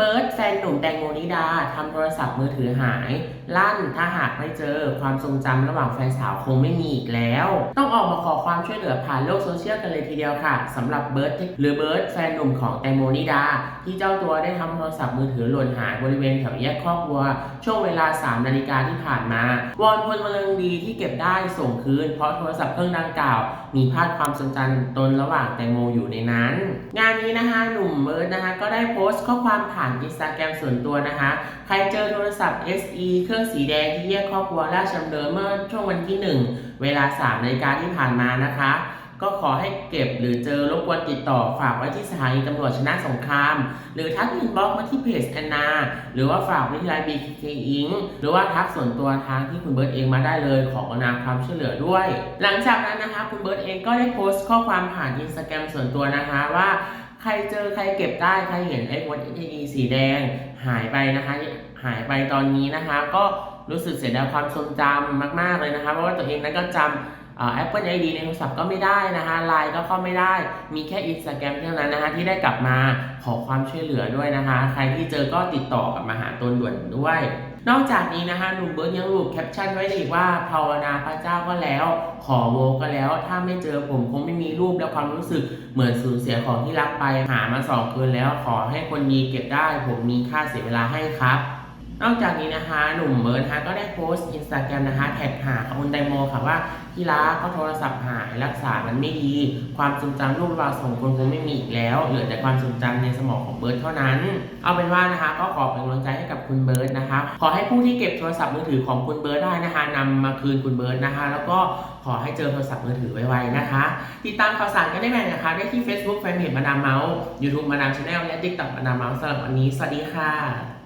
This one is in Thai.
เบิร์ดแฟนหนุ่มแตงโมนิดาทำโทรศัพท์มือถือหาย ลั่นถ้าหากไม่เจอความทรงจำระหว่างแฟนสาวคงไม่มีอีกแล้ว ต้องออกมาขอความช่วยเหลือผ่านโลกโซเชียลกันเลยทีเดียวค่ะสำหรับเบิร์ดหรือเบิร์ดแฟนหนุ่มของแตงโมนิดา ที่เจ้าตัวได้ทำโทรศัพท์มือถือหล่นหายบริเวณแถวแยกครอกวัว ช่วงเวลา 3 นาฬิกาที่ผ่านมาวอนพลเมืองดีที่เก็บได้ส่งคืน เพราะโทรศัพท์เครื่องดังกล่าว มีภาพความทรงจำตนระหว่างแตงโมอยู่ในนั้น งานนี้นะคะหนุ่มเบิร์ดนะคะก็ได้โพสต์ข้อความผ่านอินสตาแกรมส่วนตัวนะคะ ใครเจอโทรศัพท์ SE เครื่องสีแดงที่แยกครอบครัวราชดำเนินเมื่อช่วงวันที่ 1 เวลา3นาฬิกาที่ผ่านมานะคะ ก็ขอให้เก็บหรือเจอรบกวนติดต่อฝากไว้ที่สถานีตำรวจชนะสงคราม หรือทักอินบ็อกซ์มาที่เพจแอนนา หรือว่าฝากวิทยาลัย BKK อิงหรือว่าทักส่วนตัวทางที่คุณเบิร์ตเองมาได้เลย ขอกรุณาความช่วยเหลือด้วย หลังจากนั้นนะคะคุณเบิร์ตเองก็ได้โพสต์ข้อความผ่านอินสตาแกรมส่วนตัวนะคะว่า ใครเจอใครเก็บได้ใครเห็นไอ้วัน SE สีแดงหายไปนะคะ หายไปตอนนี้นะคะ ก็รู้สึกเสียดายความทรงจำมาก ๆ เลยนะคะ เพราะว่าตัวเองนั้นก็จำแอปเปิลไอดีในโทรศัพท์ก็ไม่ได้นะคะไลน์ก็เข้าไม่ได้ มีแค่อินสตาแกรมเท่านั้นนะคะที่ได้กลับมาขอความช่วยเหลือด้วยนะคะ ใครที่เจอก็ติดต่อกลับมาหาตนด่วนด้วย นอกจากนี้นะคะหนุ่มเบิร์ดยังรูปแคปชั่นไว้อีกว่าภาวนาพระเจ้าก็แล้ว ขอโวก็แล้ว ถ้าไม่เจอผมคงไม่มีรูปและความรู้สึกเหมือนสูญเสียของที่รักไปหามาสองคืนแล้ว ขอให้คนดีเก็บได้ ผมมีค่าเสียเวลาให้ครับ นอกจากนี้นะคะ หนุ่มเบิร์ดนะคะก็ได้โพสต์อินสตาแกรมนะคะ แท็กหาคุณแตงโมค่ะว่าที่รักก็โทรศัพท์หายรักษามันไม่ดี ความทรงจำรูปเราสองคนคงไม่มีอีกแล้ว เหลือแต่ความทรงจำในสมองของเบิร์ดเท่านั้น เอาเป็นว่านะคะ ก็ขอเป็นกำลังใจให้กับคุณเบิร์ดนะคะ ขอให้ผู้ที่เก็บโทรศัพท์มือถือของคุณเบิร์ดได้นะคะนำมาคืนคุณเบิร์ดนะคะ แล้วก็ขอให้เจอโทรศัพท์มือถือไวๆนะคะ ติดตามข่าวสารกันได้ใหม่นะคะ ได้ที่ Facebook Fanpage มาดามเมาส์ YouTube มาดามชาแนลและ TikTok มาดามเมาส์สำหรับวันนี้สวัสดีค่ะ